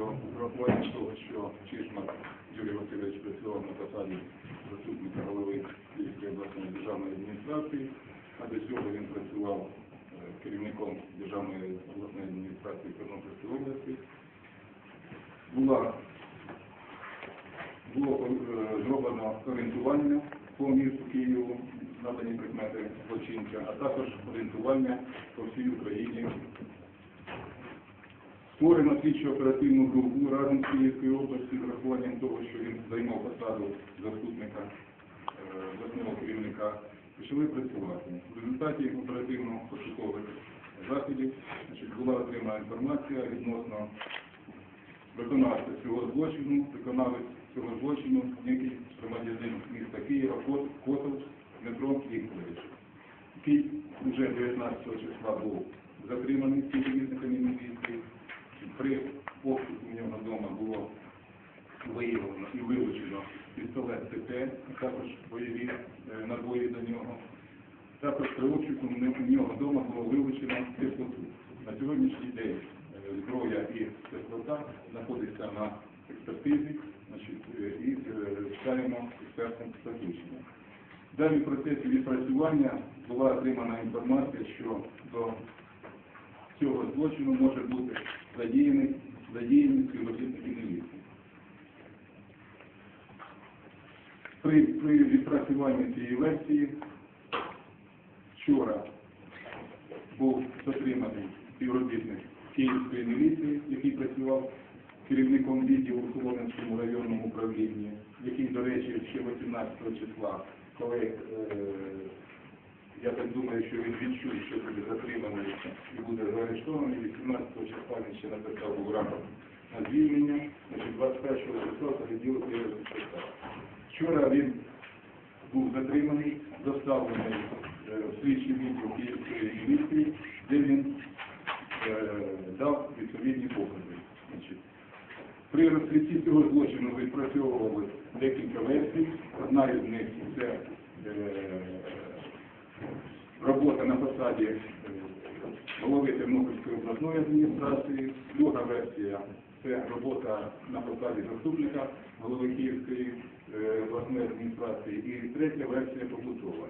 що врахування того, що Чишмак Юрій Васильович працював на посаді заступника голови Київської обласної державної адміністрації, а до цього він працював е, керівником Державної обласної адміністрації Тернопільської області. Була було е, зроблено орієнтування по місту Києву, надані предмети злочинця, а також орієнтування по всій Україні. Створено слідчо оперативну групу разом з Київської області з врахуванням того, що він займав посаду заступника е, обласного керівника. Почали працювати. В результаті оперативно-пошукових заходів значить, була отримана інформація відносно виконавця цього злочину, виконавець цього злочину, який громадянин міста Києва, Кот- Котов Дмитро Вікторович, який вже 19 числа був затриманий співробітниками міліції. При обшуку у нього вдома було виявлено і вилучено пістолет ТТ, також бойові е, набої до нього. Також при обшуку у нього- вдома було вилучено кислоту. На сьогоднішній день е, зброя і кислота знаходиться на експертизі значить, е, і чекаємо експертне заключення. Далі в процесі відпрацювання була отримана інформація, що до цього злочину може бути задіяний, задіяні співробітники міліції. При, при відпрацюванні цієї версії вчора був затриманий співробітник Київської міліції, який працював керівником відділу в Солом'янському районному управлінні, який, до речі, ще 18 числа, коли е, я так думаю, що він відчув, що буде затриманий і буде заарештований. 18 числа він ще написав був рапорт на звільнення, значить 21 числа понеділок я його. Вчора він був затриманий, доставлений е, в слідчий відділ Київської міліції, де він е, дав відповідні покази. При розкритті цього злочину відпрацьовували декілька версій. Одна із них це е, робота на посаді голови Тернопільської обласної адміністрації. Друга версія це робота на посаді заступника голови Київської е, обласної адміністрації. І третя версія побутова.